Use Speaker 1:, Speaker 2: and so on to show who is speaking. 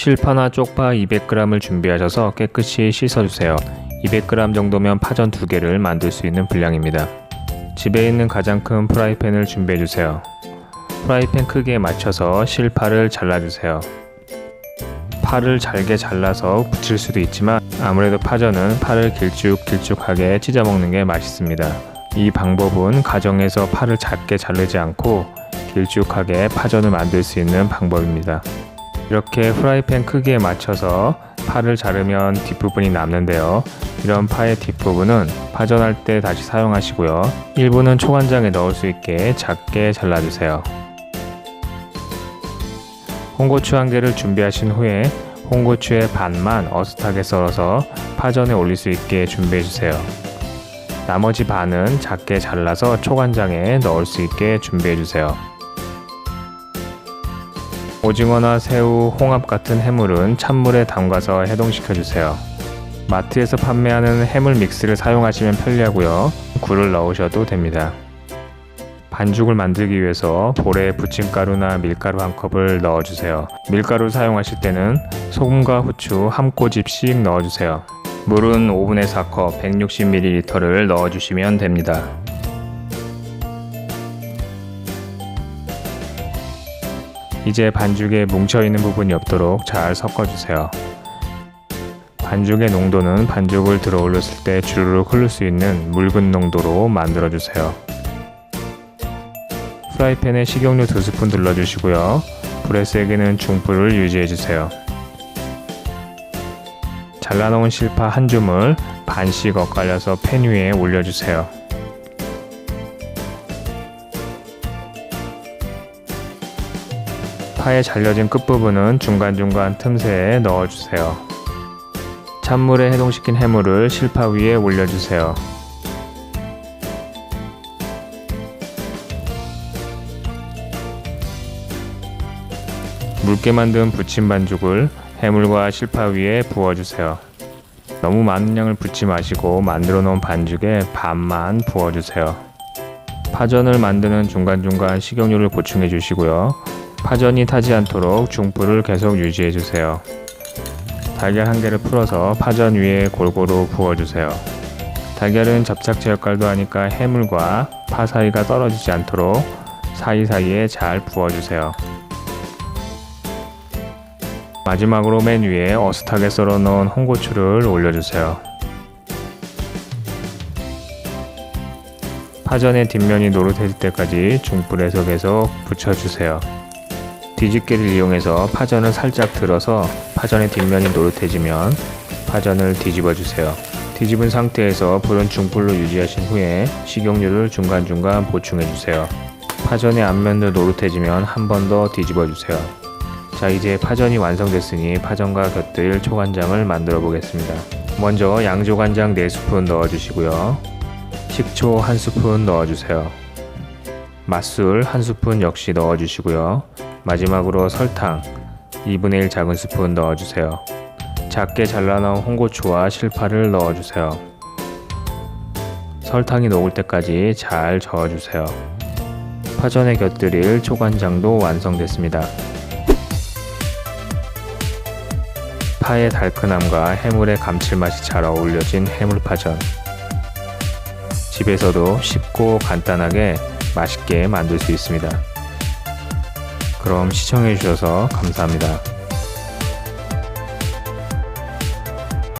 Speaker 1: 실파나 쪽파 200g을 준비하셔서 깨끗이 씻어주세요. 200g 정도면 파전 2개를 만들 수 있는 분량입니다. 집에 있는 가장 큰 프라이팬을 준비해주세요. 프라이팬 크기에 맞춰서 실파를 잘라주세요. 파를 잘게 잘라서 붙일 수도 있지만 아무래도 파전은 파를 길쭉길쭉하게 찢어 먹는 게 맛있습니다. 이 방법은 가정에서 파를 작게 자르지 않고 길쭉하게 파전을 만들 수 있는 방법입니다. 이렇게 프라이팬 크기에 맞춰서 파를 자르면 뒷부분이 남는데요. 이런 파의 뒷부분은 파전할 때 다시 사용하시고요. 일부는 초간장에 넣을 수 있게 작게 잘라주세요. 홍고추 한 개를 준비하신 후에 홍고추의 반만 어슷하게 썰어서 파전에 올릴 수 있게 준비해 주세요. 나머지 반은 작게 잘라서 초간장에 넣을 수 있게 준비해 주세요. 오징어나 새우, 홍합 같은 해물은 찬물에 담가서 해동시켜 주세요. 마트에서 판매하는 해물 믹스를 사용하시면 편리하고요. 굴을 넣으셔도 됩니다. 반죽을 만들기 위해서 볼에 부침가루나 밀가루 한 컵을 넣어주세요. 밀가루를 사용하실 때는 소금과 후추 한 꼬집씩 넣어주세요. 물은 5분의 4컵 160ml를 넣어주시면 됩니다. 이제 반죽에 뭉쳐있는 부분이 없도록 잘 섞어주세요. 반죽의 농도는 반죽을 들어 올렸을 때 주르륵 흐를 수 있는 묽은 농도로 만들어주세요. 프라이팬에 식용유 2스푼 둘러주시고요. 불의 세기는 중불을 유지해주세요. 잘라놓은 실파 한 줌을 반씩 엇갈려서 팬 위에 올려주세요. 파에 잘려진 끝부분은 중간중간 틈새에 넣어주세요. 찬물에 해동시킨 해물을 실파 위에 올려주세요. 묽게 만든 부침 반죽을 해물과 실파 위에 부어주세요. 너무 많은 양을 붓지 마시고 만들어 놓은 반죽에 반만 부어주세요. 파전을 만드는 중간중간 식용유를 보충해 주시고요. 파전이 타지 않도록 중불을 계속 유지해 주세요. 달걀 한 개를 풀어서 파전 위에 골고루 부어주세요. 달걀은 접착제 역할도 하니까 해물과 파 사이가 떨어지지 않도록 사이사이에 잘 부어주세요. 마지막으로 맨 위에 어슷하게 썰어 놓은 홍고추를 올려주세요. 파전의 뒷면이 노릇해질 때까지 중불에서 계속 붙여주세요. 뒤집개를 이용해서 파전을 살짝 들어서 파전의 뒷면이 노릇해지면 파전을 뒤집어 주세요. 뒤집은 상태에서 불은 중불로 유지하신 후에 식용유를 중간중간 보충해 주세요. 파전의 앞면도 노릇해지면 한 번 더 뒤집어 주세요. 자 이제 파전이 완성됐으니 파전과 곁들일 초간장을 만들어 보겠습니다. 먼저 양조간장 4스푼 넣어주시고요. 식초 1스푼 넣어주세요. 맛술 1스푼 역시 넣어주시고요. 마지막으로 설탕 2분의 1 작은 스푼 넣어주세요. 작게 잘라놓은 홍고추와 실파를 넣어주세요. 설탕이 녹을 때까지 잘 저어주세요. 파전에 곁들일 초간장도 완성됐습니다. 파의 달큰함과 해물의 감칠맛이 잘 어울려진 해물파전. 집에서도 쉽고 간단하게 맛있게 만들 수 있습니다. 그럼 시청해주셔서 감사합니다.